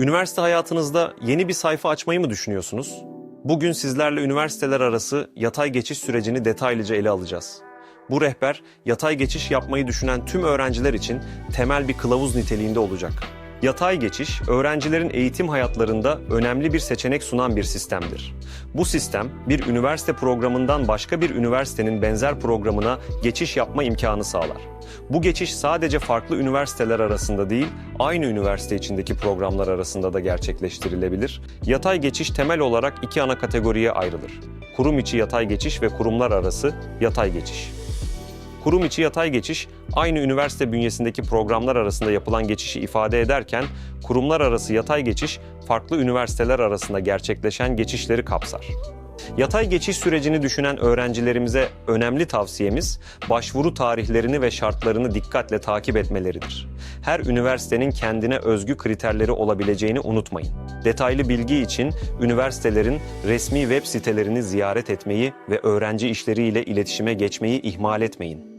Üniversite hayatınızda yeni bir sayfa açmayı mı düşünüyorsunuz? Bugün sizlerle üniversiteler arası yatay geçiş sürecini detaylıca ele alacağız. Bu rehber yatay geçiş yapmayı düşünen tüm öğrenciler için temel bir kılavuz niteliğinde olacak. Yatay geçiş, öğrencilerin eğitim hayatlarında önemli bir seçenek sunan bir sistemdir. Bu sistem, bir üniversite programından başka bir üniversitenin benzer programına geçiş yapma imkanı sağlar. Bu geçiş sadece farklı üniversiteler arasında değil, aynı üniversite içindeki programlar arasında da gerçekleştirilebilir. Yatay geçiş temel olarak iki ana kategoriye ayrılır. Kurum içi yatay geçiş ve kurumlar arası yatay geçiş. Kurum içi yatay geçiş, aynı üniversite bünyesindeki programlar arasında yapılan geçişi ifade ederken, kurumlar arası yatay geçiş, farklı üniversiteler arasında gerçekleşen geçişleri kapsar. Yatay geçiş sürecini düşünen öğrencilerimize önemli tavsiyemiz, başvuru tarihlerini ve şartlarını dikkatle takip etmeleridir. Her üniversitenin kendine özgü kriterleri olabileceğini unutmayın. Detaylı bilgi için üniversitelerin resmi web sitelerini ziyaret etmeyi ve öğrenci işleriyle iletişime geçmeyi ihmal etmeyin.